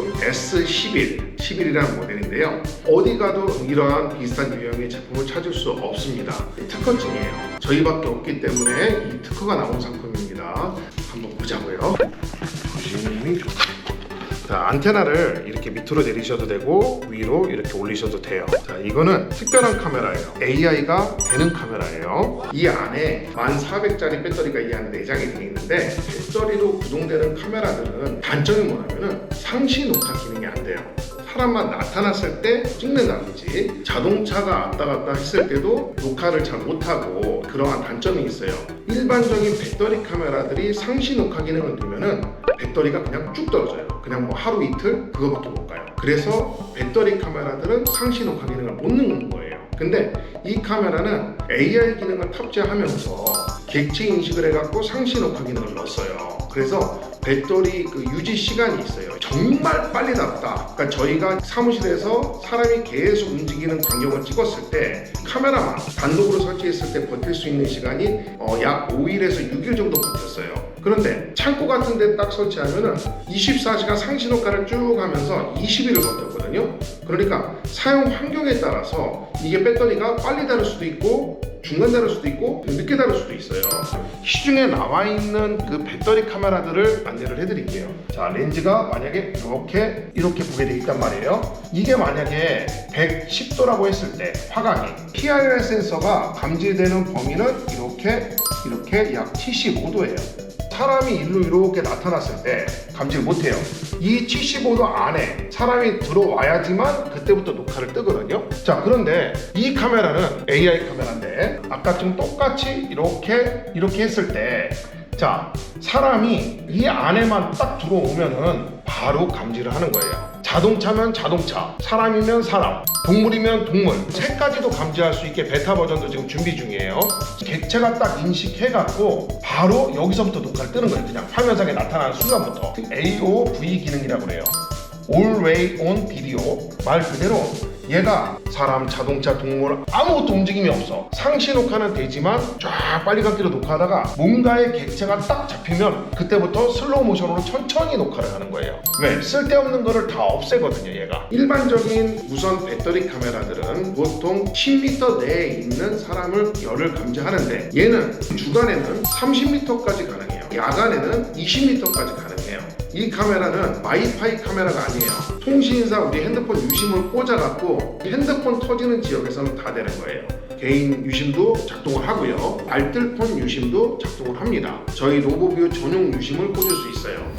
뷰 S11, 11이라는 모델인데요. 어디 가도 이러한 비슷한 유형의 제품을 찾을 수 없습니다. 특허증이에요. 저희밖에 없기 때문에 이 특허가 나온 상품입니다. 한번 보자고요. 자, 안테나를 이렇게 밑으로 내리셔도 되고 위로 이렇게 올리셔도 돼요. 자, 이거는 특별한 카메라예요. AI가 되는 카메라예요. 이 안에 1400짜리 배터리가 이 안에 내장이 되어 있는데 배터리로 구동되는 카메라들은 단점이 뭐냐면은 상시 녹화 기능이 안 돼요. 사람만 나타났을 때 찍는다든지 자동차가 왔다 갔다 했을 때도 녹화를 잘 못하고 그러한 단점이 있어요. 일반적인 배터리 카메라들이 상시 녹화 기능을 두면은 배터리가 그냥 쭉 떨어져요. 그냥 뭐 하루 이틀 그거밖에 못 가요. 그래서 배터리 카메라들은 상시 녹화 기능을 못 넣는 거예요. 근데 이 카메라는 AI 기능을 탑재하면서 객체 인식을 해갖고 상시 녹화 기능을 넣었어요. 그래서 배터리 그 유지 시간이 있어요. 정말 빨리 닿았다. 그러니까 저희가 사무실에서 사람이 계속 움직이는 광경을 찍었을 때 카메라만 단독으로 설치했을 때 버틸 수 있는 시간이 어, 약 5일에서 6일 정도 버텼어요. 그런데 창고 같은 데 딱 설치하면은 24시간 상시 녹화를 쭉 하면서 20일을 버텼거든요. 그러니까 사용 환경에 따라서 이게 배터리가 빨리 닳을 수도 있고 중간 닳을 수도 있고 늦게 닳을 수도 있어요. 시중에 나와 있는 그 배터리 카메라들을 안내를 해드릴게요. 자 렌즈가 만약에 이렇게 이렇게 보게 돼 있단 말이에요. 이게 만약에 110도라고 했을 때 화각이 PIR 센서가 감지되는 범위는 이렇게 이렇게 약 75도예요. 사람이 일로 이렇게 나타났을 때 감지를 못해요. 이 75도 안에 사람이 들어와야지만 그때부터 녹화를 뜨거든요. 자, 그런데 이 카메라는 AI 카메라인데 아까처럼 똑같이 이렇게 이렇게 했을 때 자, 사람이 이 안에만 딱 들어오면은 바로 감지를 하는 거예요. 자동차면 자동차, 사람이면 사람, 동물이면 동물, 새까지도 감지할 수 있게 베타 버전도 지금 준비 중이에요. 객체가 딱 인식해갖고 바로 여기서부터 녹화를 뜨는 거예요. 그냥 화면상에 나타나는 순간부터 AOV 기능이라고 그래요. Always on video 말 그대로 얘가 사람, 자동차, 동물 아무것도 움직임이 없어. 상시 녹화는 되지만 쫙 빨리 감기로 녹화하다가 뭔가의 객체가 딱 잡히면 그때부터 슬로우 모션으로 천천히 녹화를 하는 거예요. 왜? 쓸데없는 거를 다 없애거든요 얘가. 일반적인 무선 배터리 카메라들은 보통 10m 내에 있는 사람을 열을 감지하는데 얘는 주간에는 30m까지 가능해요. 야간에는 20m까지 가능해요 이 카메라는 와이파이 카메라가 아니에요. 통신사 우리 핸드폰 유심을 꽂아갖고 핸드폰 터지는 지역에서는 다 되는 거예요. 개인 유심도 작동을 하고요. 알뜰폰 유심도 작동을 합니다. 저희 로보뷰 전용 유심을 꽂을 수 있어요.